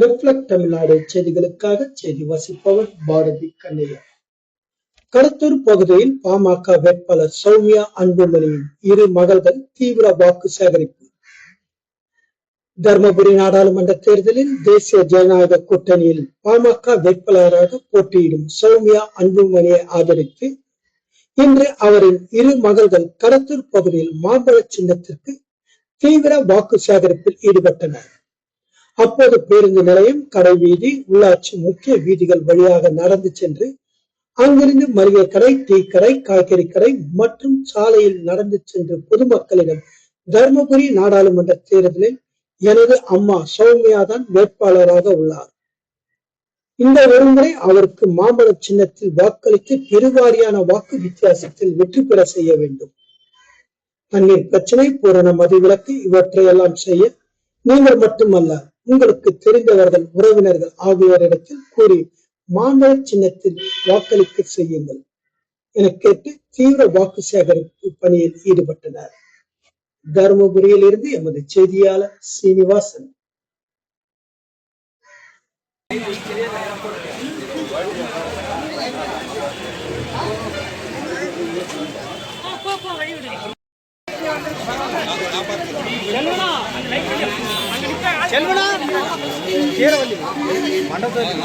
Reflect Tamil Nadu செய்திகளுக்காக செய்தி வாசிப்பவர் பாரதி கண்ணையா. கடத்தூர் பகுதியில் பாமக வேட்பாளர் சௌமியா அன்புமணியின் இரு மகள்கள் தீவிர வாக்கு சேகரிப்பு. தர்மபுரி நாடாளுமன்ற தேர்தலில் தேசிய ஜனநாயக கூட்டணியில் பாமக வேட்பாளராக போட்டியிடும் சௌமியா அன்புமணியை ஆதரித்து இன்று அவரின் இரு மகள்கள் கடத்தூர் பகுதியில் மாம்பழ சின்னத்திற்கு தீவிர வாக்கு சேகரிப்பில் ஈடுபட்டனர். அப்போது பேருந்து நிலையம் கடை வீதி உள்ளாட்சி முக்கிய வீதிகள் வழியாக நடந்து சென்று அங்கிருந்து மளிகை கடை டீ கடை காய்கறி கடை மற்றும் சாலையில் நடந்து சென்று பொதுமக்களிடம் தர்மபுரி நாடாளுமன்ற தேர்தலில் எனது அம்மா சௌமியா தான் வேட்பாளராக உள்ளார். இந்த ஒருமுறை அவருக்கு மாம்பழ சின்னத்தில் வாக்களித்து பெருவாரியான வாக்கு வித்தியாசத்தில் வெற்றி பெற செய்ய வேண்டும். தண்ணீர் பிரச்சனை பூரண மதுவிலக்கு இவற்றையெல்லாம் செய்ய நீங்கள் மட்டுமல்ல உங்களுக்கு தெரிந்தவர்கள் உறவினர்கள் ஆகியோரிடத்தில் கூறி மாம்பழ சின்னத்தில் வாக்களிக்க செய்யுங்கள். என கேட்டு தீவிர வாக்கு சேகரிப்பு பணியில் ஈடுபட்டனர். தருமபுரியில் இருந்து எமது செய்தியாளர் சீனிவாசன். செல்வனா கீரை வந்து மண்டபத்தில்